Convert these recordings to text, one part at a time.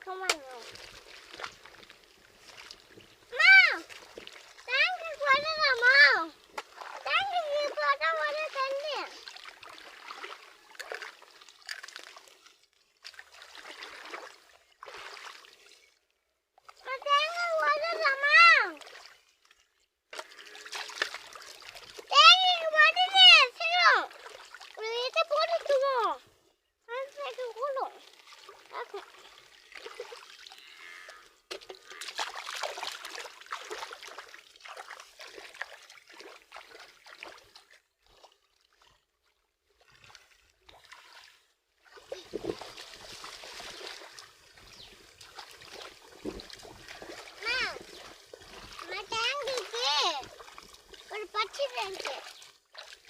Caraca, um.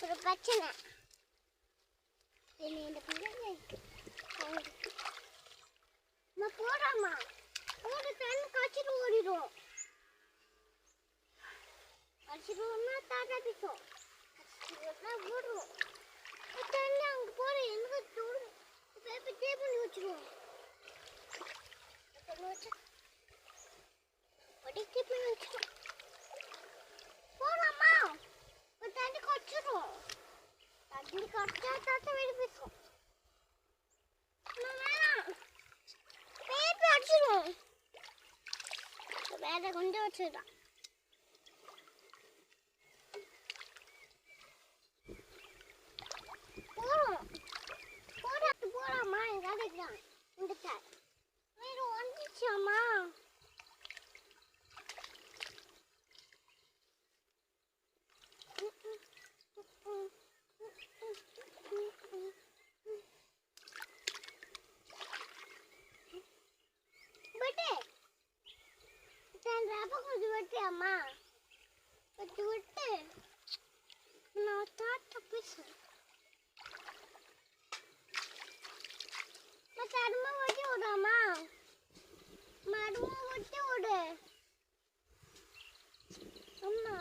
ஒரு பிரச்சனை. இது இந்த பிள்ளைங்க இருக்கு. போடாமா போட தண்ணி காய்ச்சிட்டு ஓடிடும் கச்சிடுவோம்னா தாட்டா பிடிக்கும் கச்சிடுவோம்னா ஓடுவோம் தண்ணி அங்கே போகிற எனக்கு தூடு பேப்பர் பண்ணி வச்சிருவோம்? தண்ணி வச்சா படிக்க பண்ணி வச்சிட்டோம் வேற கொஞ்சம் வச்சிருக்கான் போறோம் போறாது போறாமா எங்காவது இருக்கான் இந்த சார் வேற வந்துச்சாமா தான் ரப்ப கொஞ்சம் விட்டு அம்மா கொஞ்சம் விட்டு நான் தாத்தா பேசுறேன். நான் தருமா விட்டு விடாமா மருமா விட்டு விடு அம்மா.